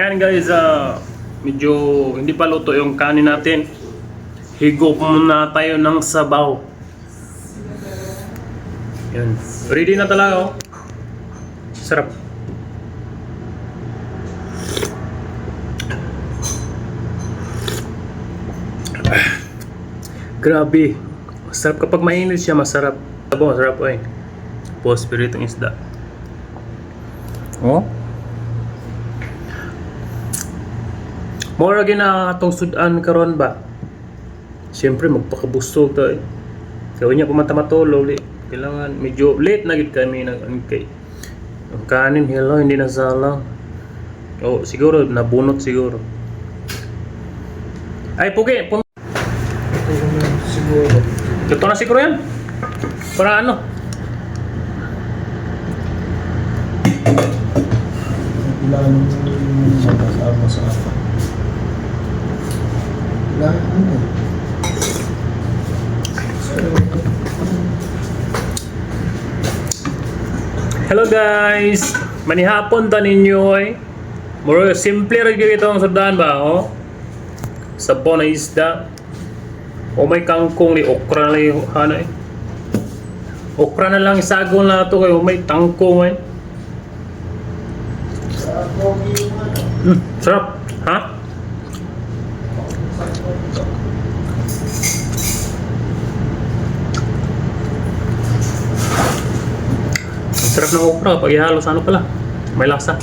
Yan guys, ah, medyo hindi pa luto yung kanin natin. Higop muna tayo ng sabaw. Yan. Ready na talaga oh. Sarap. Grabe. Masarap kapag mainit siya, masarap. Sabaw, masarap eh. Tapos, piritong isda. Oh? Mora gina atong sudan karon ba? Siyempre magpakabustog ta. Eh. Kaya niya pumanta matulog li. Kailangan medyo late na gid kami nag kay. Ang kanin hello hindi nasala. Oh, siguro nabunot siguro. Ay, pugi, pun siguro. Ito na siguro yan. Para ano? Ilan sama sa Hello guys! Manihapon ta ninyo eh. Muro simple ra gyud itong sudan ba oh. Sabaw na isda. O may kangkong ni okra na yung ano eh. Okra na lang isagol na ito kayo may tangkong eh. Sa pogi yung ano. Mm, sarap. Ha? Ang sarap ng okra pag ihalo sa ano pala. May lasa.